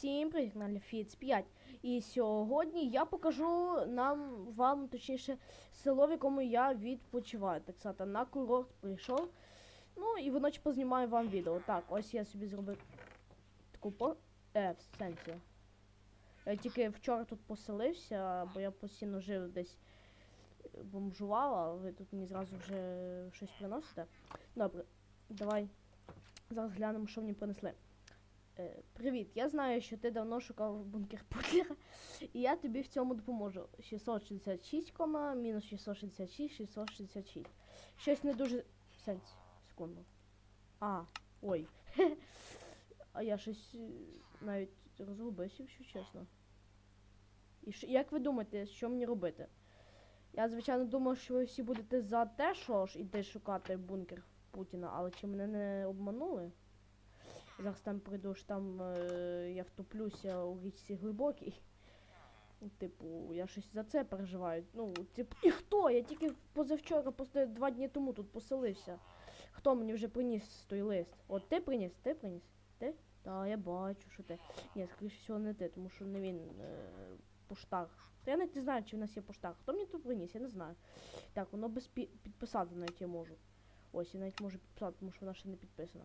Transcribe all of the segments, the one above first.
Всім привіт, на Фіц 5. І сьогодні я покажу нам вам, точніше, село, в якому я відпочиваю. Так сказати, на курорт прийшов. Ну і вночі познімаю вам відео. Так, ось я собі зробив таку по. Е, в сенсі. Я тільки вчора тут поселився, бо я постійно жив десь е, бомжувала, ви тут мені зразу вже щось приносите. Добре, давай зараз глянемо, що мені принесли. Е, Привіт, я знаю, що ти давно шукав бункер Путлера, і я тобі в цьому допоможу. 666, кома, мінус 666, 666. Щось не дуже. Сенс, секунду. А, ой. А я щось е, навіть розгубився, якщо чесно. І що, як ви думаєте, що мені робити? Я, звичайно, думав, що ви всі будете за те, що ж іти шукати бункер Путіна, але чи мене не обманули? Зараз там прийду, що там е, я втоплюся у річці глибокій. Типу, я щось за це переживаю. Ну, типу, і хто? Я тільки позавчора, просто два дні тому тут поселився. Хто мені вже приніс той лист? От ти приніс? Ти приніс? Ти? Та, я бачу, що ти. Ні, скоріше всього не ти, тому що не він е, поштар. Я навіть не знаю, чи в нас є поштар. Хто мені тут приніс, я не знаю. Так, воно без пі- підписати навіть я можу. Ось, я навіть можу підписати, тому що вона ще не підписана.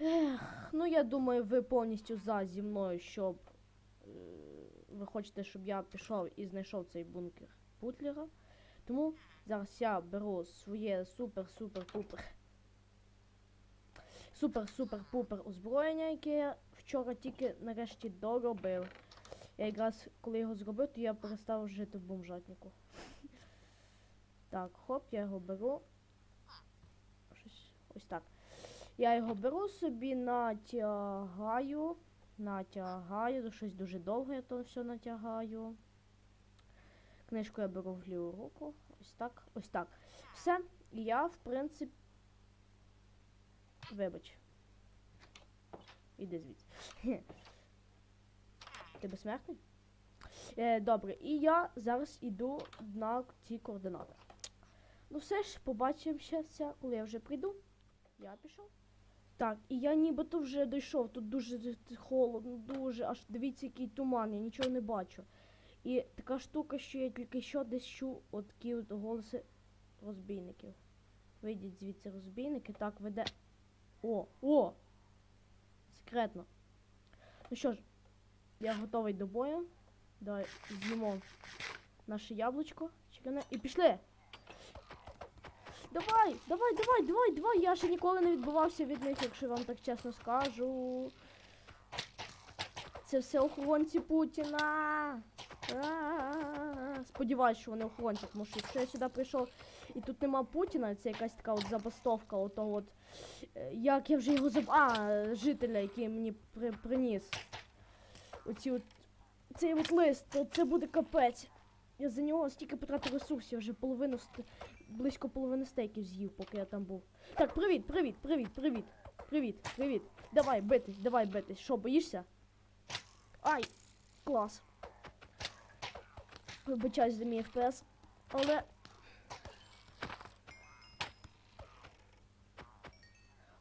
Ех, ну я думаю, ви повністю за зі мною, щоб е, ви хочете, щоб я пішов і знайшов цей бункер Путлера. Тому зараз я беру своє супер-супер-пупер. Супер-супер-пупер озброєння, яке я вчора тільки нарешті доробив. Я якраз коли його зробив, то я перестав жити в бомжатнику. Так, хоп, я його беру. Щось ось так. Я його беру собі, натягаю, натягаю, щось дуже довго я то все натягаю. Книжку я беру в ліву руку. Ось так, ось так. Все. Я, в принципі. Вибач. Іди звідси. Ти безсмертний? Е, добре, і я зараз іду на ці координати. Ну все ж, побачимося, коли я вже прийду. Я пішов. Так, і я нібито вже дійшов. Тут дуже холодно, дуже, аж дивіться, який туман, я нічого не бачу. І така штука, що я тільки що десь чув от такі от голоси розбійників. Вийдіть звідси розбійники, так веде. О, о! Секретно. Ну що ж, я готовий до бою. Давай з'їмо наше яблучко. Чекане. І пішли! Давай, давай, давай, давай, давай. Я ще ніколи не відбувався від них, якщо вам так чесно скажу. Це все охоронці Путіна. Сподіваюсь, що вони охоронці, тому що якщо я сюди прийшов і тут нема Путіна, це якась така от забастовка, ото от. е, Як я вже його заб... А, жителя, який мені при... приніс. Оці от. Цей от лист, це буде капець. Я за нього стільки потратив ресурсів, я вже половину близько половини стейків з'їв, поки я там був. Так, привіт, привіт, привіт, привіт, привіт, привіт. Давай битись, давай битись. Що, боїшся? Ай! Клас. Вибачаюсь за мій FPS. Але.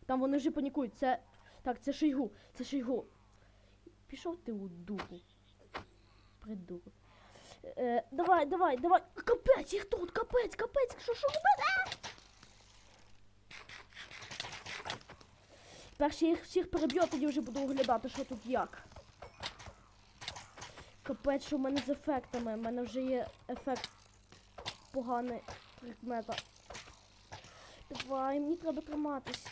Там вони вже панікують. Це. Так, це Шойгу. Це Шойгу. Пішов ти у дупу. Придурок. Е, Давай, давай, давай. Капець, їх тут, капець, капець, що що робити? Перше їх всіх переб'ю, тоді вже буду оглядати, що тут як. Капець, що в мене з ефектами. У мене вже є ефект поганий предмета. Давай, мені треба триматись.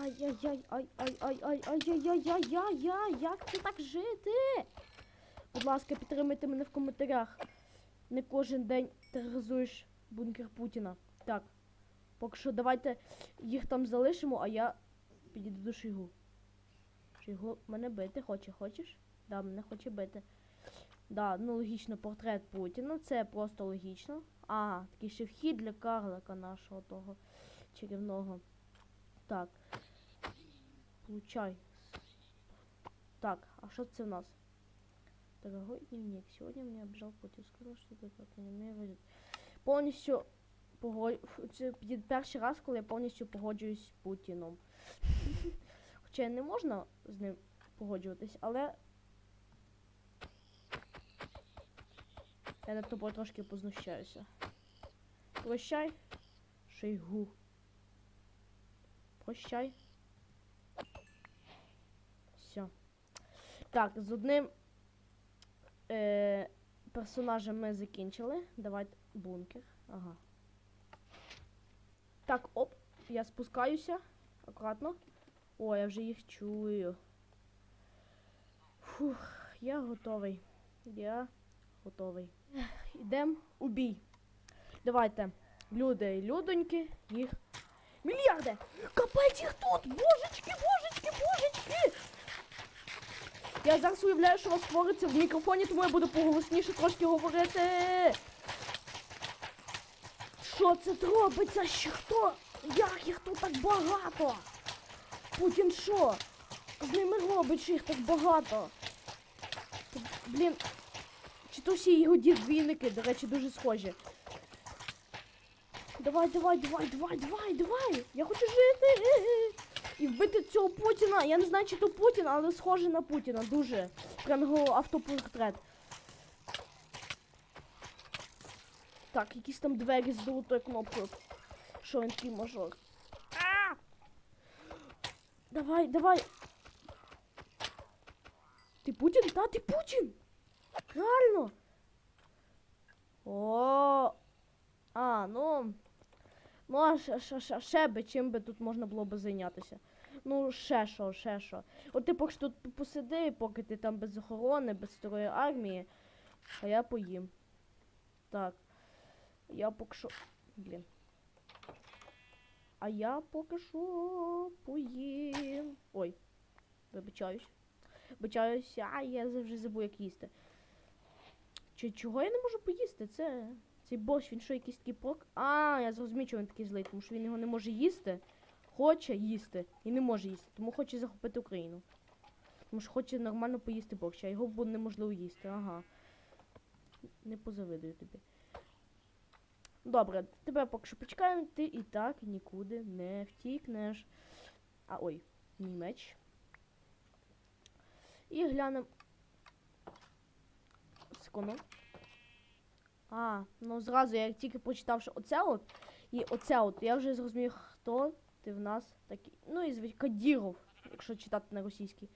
Ай-яй-яй, ай-яй-яй, ай-яй-яй-яй-яй-яй, як це так жити? Ласка, підтримайте мене в коментарях. Не кожен день тероризуєш бункер Путіна. Так. Поки що давайте їх там залишимо, а я підійду до Шойгу. Шойгу мене бити хоче, хочеш? Да, мене хоче бити. Да, ну логічно, портрет Путіна, це просто логічно. А, такий ще вхід для карлика нашого того чарівного. Так. Получай. Так, а що це в нас? Дорогой дневник, сегодня мне обжал Путин. Сказал, что ты как не мне вийде. Повністю погоджу... Це перший раз, коли я повністю погоджуюсь з Путіном. Хоча не можна з ним погоджуватись, але. Я над тобою трошки познущаюся. Прощай, Шейгу. Прощай. Все. Так, з одним е, персонажем ми закінчили. Давайте бункер. Ага. Так, оп, я спускаюся. Акуратно. О, я вже їх чую. Фух, я готовий. Я готовий. Йдемо у бій. Давайте. Люди і людоньки, їх. Мільярди! Капець їх тут! Божечки, божечки! Я зараз уявляю, що вас твориться в мікрофоні, тому я буду поголосніше трошки говорити. Що це робиться? Що хто? Як їх тут так багато? Путін що? З ними робить, що їх так багато. Блін. Чи то всі його дідвійники, до речі, дуже схожі. Давай, давай, давай, давай, давай, давай. Я хочу жити. Путіна. Я не знаю, чи то Путін, але схоже на Путіна. Дуже. Прям його автопортрет. Так, якісь там двері з золотою кнопкою. Що він такий мажор? А! Давай, давай. Ти Путін? Та, ти Путін! Реально! О! А, ну. Ну, а ще, ще, ще, ще би чим би тут можна було би зайнятися. Ну, ще що, ще що. От ти поки що тут посиди, поки ти там без охорони, без старої армії, а я поїм. Так. Я поки що. Блін. А я поки що поїм. Ой. Вибачаюсь. Вибачаюсь, а я завжди забув, як їсти. Чи чого я не можу поїсти? Це. Цей борщ, він що якийсь такий пок. А, я зрозумів, чого він такий злий, тому що він його не може їсти. Хоче їсти і не може їсти, тому хоче захопити Україну. Тому що хоче нормально поїсти борщ, а його буде неможливо їсти. Ага. Не позавидую тобі. Добре, тебе поки що почекаємо, ти і так нікуди не втікнеш. А ой, мій меч. І глянемо. Секунду. А, ну зразу я тільки прочитав, що оце от і оце от, я вже зрозумів, хто ти в нас такий. Ну і звуть Кадіров, якщо читати на російській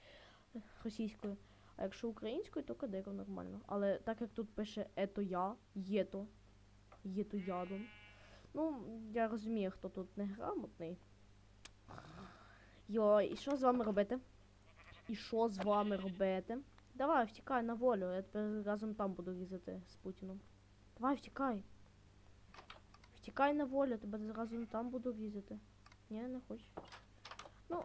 російською. А якщо українською, то Кадиров нормально. Але так як тут пише ето я, єто, єто ядом. Ну, я розумію, хто тут неграмотний. Йой, і що з вами робити? І що з вами робити? Давай, втікай на волю, я тепер разом там буду різати з Путіном. Давай, втікай. Втікай на волю, тебе зразу там буду різати. Ні, не хочу. Ну.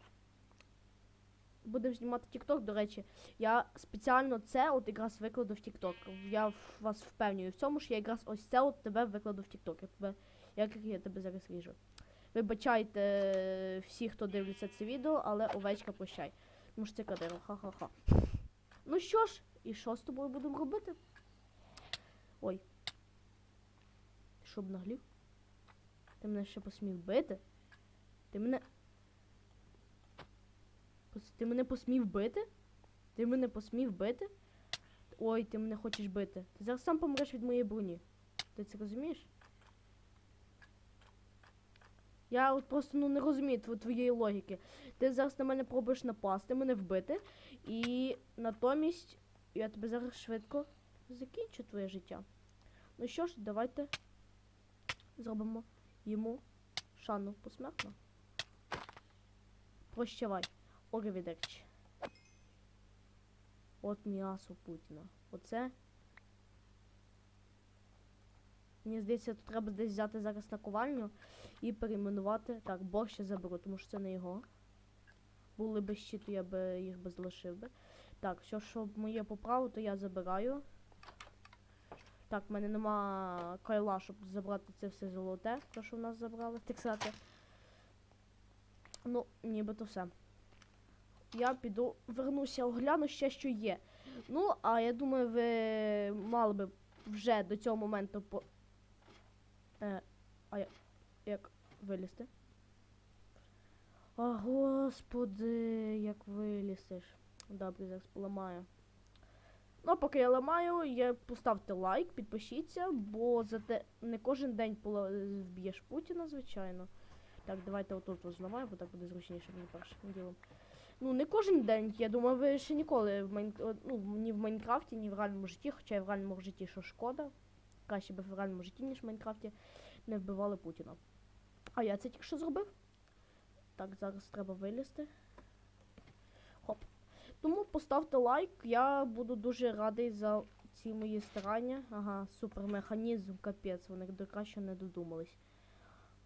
Будемо знімати TikTok, до речі. Я спеціально це от якраз викладу в TikTok. Я вас впевнюю в цьому, що я якраз ось це от тебе викладу в TikTok. Я як я тебе зараз ріжу. Вибачайте е, всі, хто дивиться це відео, але овечка прощай. Тому що це кадиро, ха-ха-ха. Ну що ж, і що з тобою будемо робити? Ой. Щоб наглів? Ти мене ще посмів бити? Ти мене. Ти мене посмів бити? Ти мене посмів бити? Ой, ти мене хочеш бити. Ти зараз сам помреш від моєї броні. Ти це розумієш? Я от просто ну не розумію тво- твоєї логіки. Ти зараз на мене пробуєш напасти, мене вбити, і натомість я тебе зараз швидко закінчу твоє життя. Ну що ж, давайте зробимо йому шану посмертно. Прощавай, Оревідерч. От м'ясо Путіна. Оце. Мені здається, тут треба десь взяти зараз наковальню і перейменувати. Так, борщ я заберу, тому що це не його. Були би щити, я би їх би залишив би. Так, все, що моє по праву, то я забираю. Так, в мене нема кайла, щоб забрати це все золоте, то що в нас забрали, так сказати. Ну, нібито все. Я піду, вернуся, огляну ще, що є. Ну, а я думаю, ви мали би вже до цього моменту по. Е, а я, як вилізти? А, господи, як вилізеш. Добре, зараз поламаю. Ну, а поки я ламаю, я поставте лайк, підпишіться, бо за те не кожен день вб'єш Путіна, звичайно. Так, давайте отут от бо так буде зручніше мені першим ділом. Ну, не кожен день, я думаю, ви ще ніколи в Майн... ну, ні в Майнкрафті, ні в реальному житті, хоча і в реальному житті, що шкода. Краще би в реальному житті, ніж в Майнкрафті, не вбивали Путіна. А я це тільки що зробив. Так, зараз треба вилізти. Хоп. Тому поставте лайк, я буду дуже радий за ці мої старання. Ага, супермеханізм, капець, вони до краще не додумались.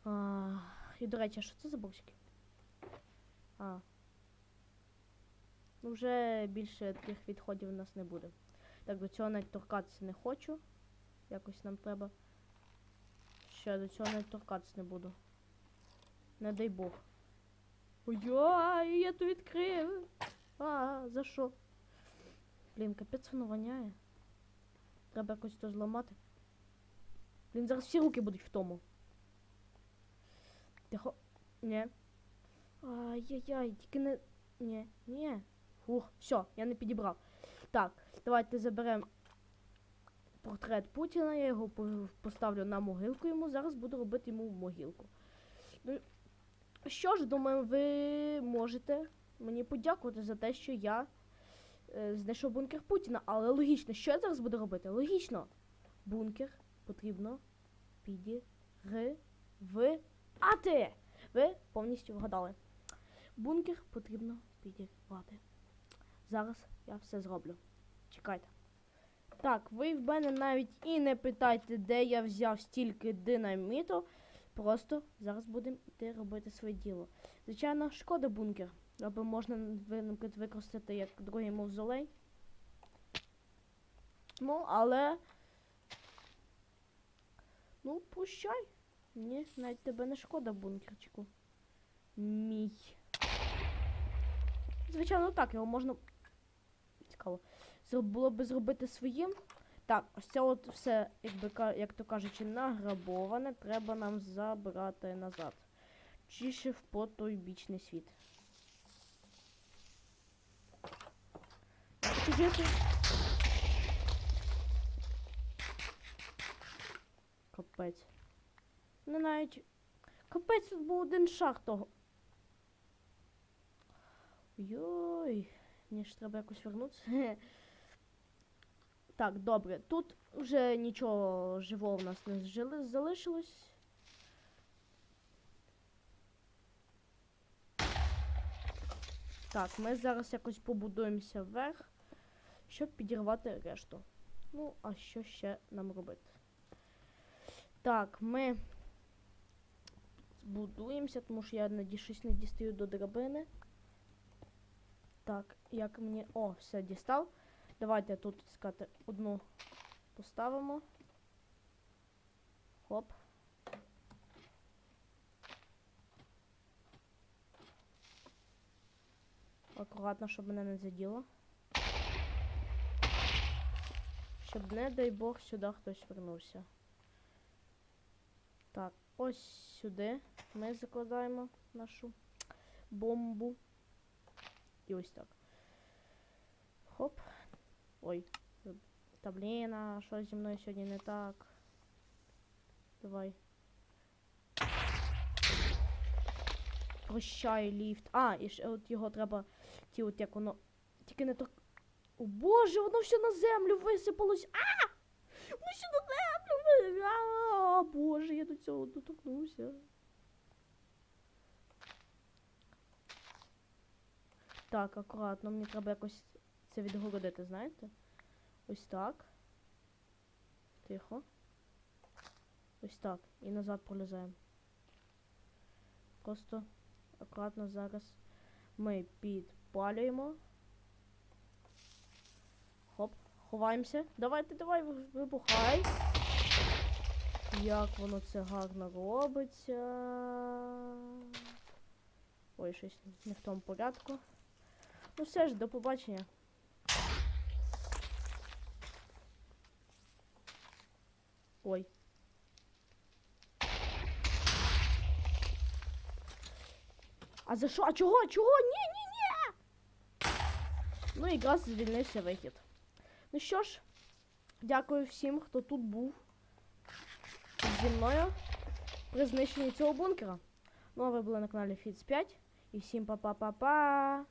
А, і до речі, а що це за боксики? А. Ну, вже більше таких відходів у нас не буде. Так, до цього навіть торкатися не хочу. Якось нам треба. Ще до цього навіть торкатися не буду. Не дай Бог. Ой, я то відкрив. А, за що? Блін, капець воно воняє. Треба якось то зламати. Блін, зараз всі руки будуть в тому. Тихо. Ні. Ай-яй-яй, тільки не. Ні, ні. Фух, все, я не підібрав. Так, давайте заберемо портрет Путіна, я його поставлю на могилку йому. Зараз буду робити йому могилку. Ну, що ж, думаю, ви можете мені подякувати за те, що я е, знайшов бункер Путіна. Але логічно, що я зараз буду робити? Логічно. Бункер потрібно підірвати. Ви повністю вгадали. Бункер потрібно підірвати. Зараз я все зроблю. Чекайте. Так, ви в мене навіть і не питайте, де я взяв стільки динаміту. Просто зараз будемо йти робити своє діло. Звичайно, шкода бункер. Або можна використати як другий мавзолей. Ну, але. Ну, прощай. Ні, навіть тебе не шкода бункерчику. Мій. Звичайно, так, його можна. Цікаво. Було би зробити своїм. Так, ось це от все, якби як то кажучи, награбоване, треба нам забрати назад. Чи ще в потойбічний світ. Жити. Капець. Не навіть. Капець, тут був один шаг того. Йой. Мені ж треба якось вернутися. Так, добре. Тут вже нічого живого в нас не залишилось. Так, ми зараз якось побудуємося вверх, щоб підірвати решту. Ну, а що ще нам робити? Так, ми будуємося, тому що я щось не дістаю до драбини. Так, як мені. О, все дістав. Давайте тут сказати одну поставимо. Хоп. Акуратно, щоб мене не заділо. Щоб, не дай Бог, сюди хтось вернувся. Так, ось сюди ми закладаємо нашу бомбу. І ось так. Хоп. Ой. Та блін, а що зі мною сьогодні не так? Давай. Прощай, ліфт. А, і ще от його треба. Ті от як воно. Тільки не так. О боже, воно все на землю висипалось. А! Воно все на землю ви- А, боже, я до цього доторкнувся. Так, акуратно, мені треба якось це відгородити, знаєте? Ось так. Тихо. Ось так. І назад пролізаємо. Просто акуратно зараз ми підпалюємо. Хоп, ховаємося. Давайте, давай, ви- вибухай. Як воно це гарно робиться. Ой, щось не в тому порядку. Ну все ж, до побачення. Ой. А за що? А чого? Чого? Ні, ні, ні! Ну і якраз звільнився вихід. Ну що ж, дякую всім, хто тут був зі мною при цього бункера. Ну а на каналі Фіц 5. І всім па-па-па-па.